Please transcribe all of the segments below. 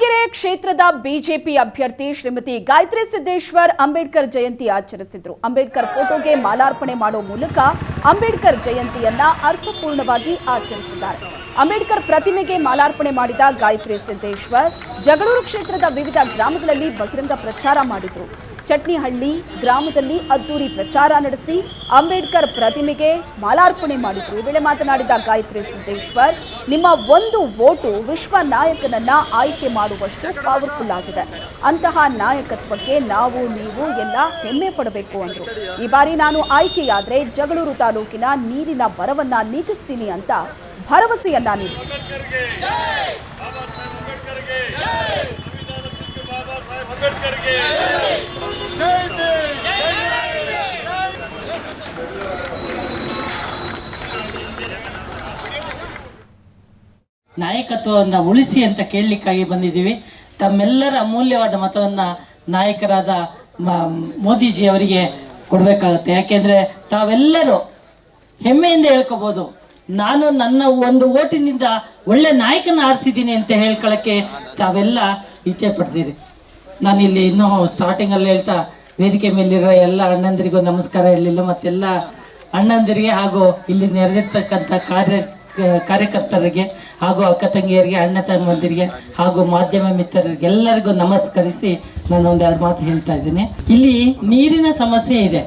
ದಾವಣಗೆರೆ ಕ್ಷೇತ್ರದ ಬಿಜೆಪಿ ಅಭ್ಯರ್ಥಿ ಶ್ರೀಮತಿ ಗಾಯತ್ರಿ ಸಿದ್ದೇಶ್ವರ್ ಅಂಬೇಡ್ಕರ್ ಜಯಂತಿ ಆಚರಿಸಿದ್ರು. ಅಂಬೇಡ್ಕರ್ ಫೋಟೋಗೆ ಮಾಲಾರ್ಪಣೆ ಮಾಡುವ ಮೂಲಕ ಅಂಬೇಡ್ಕರ್ ಜಯಂತಿಯನ್ನ ಅರ್ಥಪೂರ್ಣವಾಗಿ ಆಚರಿಸಿದ್ದಾರೆ. ಅಂಬೇಡ್ಕರ್ ಪ್ರತಿಮೆಗೆ ಮಾಲಾರ್ಪಣೆ ಮಾಡಿದ ಗಾಯತ್ರಿ ಸಿದ್ದೇಶ್ವರ್ ಜಗಳೂರು ಕ್ಷೇತ್ರದ ವಿವಿಧ ಗ್ರಾಮಗಳಲ್ಲಿ ಬಹಿರಂಗ ಪ್ರಚಾರ ಮಾಡಿದ್ರು. ಚಟ್ನಿಹಳ್ಳಿ ಗ್ರಾಮದಲ್ಲಿ ಅದ್ದೂರಿ ಪ್ರಚಾರ ನಡೆಸಿ ಅಂಬೇಡ್ಕರ್ ಪ್ರತಿಮೆಗೆ ಮಾಲಾರ್ಪಣೆ ಮಾಡಿದ್ರು. ಈ ವೇಳೆ ಮಾತನಾಡಿದ ಗಾಯತ್ರಿ ಸಿದ್ದೇಶ್ವರ್, ನಿಮ್ಮ ಒಂದು ವೋಟು ವಿಶ್ವ ನಾಯಕನನ್ನ ಆಯ್ಕೆ ಮಾಡುವಷ್ಟು ಪವರ್ಫುಲ್ ಆಗಿದೆ. ಅಂತಹ ನಾಯಕತ್ವಕ್ಕೆ ನಾವು, ನೀವು ಎಲ್ಲ ಹೆಮ್ಮೆ ಪಡಬೇಕು ಅಂದ್ರು. ಈ ಬಾರಿ ನಾನು ಆಯ್ಕೆಯಾದರೆ ಜಗಳೂರು ತಾಲೂಕಿನ ನೀರಿನ ಬರವನ್ನ ನೀಗಿಸ್ತೀನಿ ಅಂತ ಭರವಸೆಯನ್ನ ನೀಡಿದರು. ಅಂಬೇಡ್ಕರ್ಗೆ! ನಾಯಕತ್ವವನ್ನು ಉಳಿಸಿ ಅಂತ ಕೇಳಲಿಕ್ಕಾಗಿ ಬಂದಿದ್ದೀವಿ. ತಮ್ಮೆಲ್ಲರ ಅಮೂಲ್ಯವಾದ ಮತವನ್ನು ನಾಯಕರಾದ ಮೋದಿಜಿ ಅವರಿಗೆ ಕೊಡಬೇಕಾಗುತ್ತೆ. ಯಾಕೆಂದರೆ ತಾವೆಲ್ಲರೂ ಹೆಮ್ಮೆಯಿಂದ ಹೇಳ್ಕೋಬೋದು. ನಾನು ನನ್ನ ಒಂದು ಓಟಿನಿಂದ ಒಳ್ಳೆ ನಾಯಕನ ಆರಿಸಿದ್ದೀನಿ ಅಂತ ಹೇಳ್ಕೊಳ್ಳೋಕ್ಕೆ ತಾವೆಲ್ಲ ಇಚ್ಛೆ ಪಡ್ತೀರಿ. ನಾನಿಲ್ಲಿ ಇನ್ನೂ ಸ್ಟಾರ್ಟಿಂಗಲ್ಲಿ ಹೇಳ್ತಾ ವೇದಿಕೆ ಮೇಲಿರೋ ಎಲ್ಲ ಅಣ್ಣಂದಿರಿಗೂ ನಮಸ್ಕಾರ ಹೇಳಿಲ್ಲ ಮತ್ತೆಲ್ಲ ಅಣ್ಣಂದಿರಿಗೆ ಹಾಗೂ ಇಲ್ಲಿ ನೆರೆದಿರ್ತಕ್ಕಂಥ ಕಾರ್ಯ ಕಾರ್ಯಕರ್ತರಿಗೆ ಹಾಗೂ ಅಕ್ಕ ತಂಗಿಯರಿಗೆ, ಅಣ್ಣ ತಮ್ಮಂದಿರಿಗೆ ಹಾಗೂ ಮಾಧ್ಯಮ ಮಿತ್ರರಿಗೆ ಎಲ್ಲರಿಗೂ ನಮಸ್ಕರಿಸಿ ನಾನು ಒಂದೆರಡು ಮಾತು ಹೇಳ್ತಾ ಇದ್ದೀನಿ. ಇಲ್ಲಿ ನೀರಿನ ಸಮಸ್ಯೆ ಇದೆ.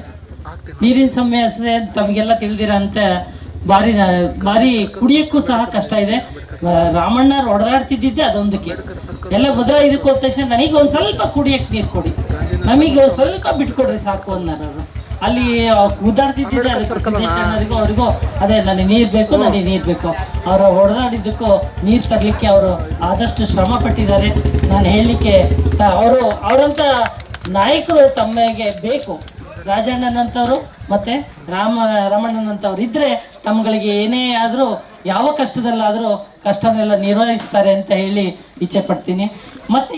ನೀರಿನ ಸಮಸ್ಯೆ ತಮಗೆಲ್ಲ ತಿಳಿದಿರಂತ ಬಾರಿ ಬಾರಿ ಕುಡಿಯಕ್ಕೂ ಸಹ ಕಷ್ಟ ಇದೆ. ರಾಮಣ್ಣ ಹೊಡೆದಾಡ್ತಿದ್ದಿದ್ದೆ ಅದೊಂದಕ್ಕೆ. ಎಲ್ಲ ಮೊದಲ ಇದಕ್ಕೆ ತಕ್ಷಣ ನನಗೆ ಒಂದು ಸ್ವಲ್ಪ ಕುಡಿಯಕ್ಕೆ ನೀರು ಕೊಡಿ. ನಮಗೆ ಸ್ವಲ್ಪ ಬಿಟ್ಕೊಡ್ರಿ ಸಾಕು ಅನ್ನೋರು ಅಲ್ಲಿ ಕೂದಾಡ್ತಿದ್ದೆ ಅಣ್ಣರಿಗೂ ಅವರಿಗೂ. ಅದೇ ನನಗೆ ನೀರು ಬೇಕು ನನಗೆ ನೀರು ಬೇಕು. ಅವರು ಹೊಡೆದಾಡಿದ್ದಕ್ಕೂ ನೀರು ತರಲಿಕ್ಕೆ ಅವರು ಆದಷ್ಟು ಶ್ರಮ ಪಟ್ಟಿದ್ದಾರೆ. ನಾನು ಹೇಳಲಿಕ್ಕೆ ಅವರು ಅವರಂಥ ನಾಯಕರು ತಮಗೆ ಬೇಕು. ರಾಜಣ್ಣನಂಥವ್ರು ಮತ್ತೆ ರಾಮ ರಮಣ್ಣನಂಥವ್ರು ಇದ್ರೆ ತಮ್ಗಳಿಗೆ ಏನೇ ಆದರೂ ಯಾವ ಕಷ್ಟದಲ್ಲಾದರೂ ಕಷ್ಟನೆಲ್ಲ ನಿರ್ವಹಿಸ್ತಾರೆ ಅಂತ ಹೇಳಿ ಇಚ್ಛೆ ಪಡ್ತೀನಿ. ಮತ್ತೆ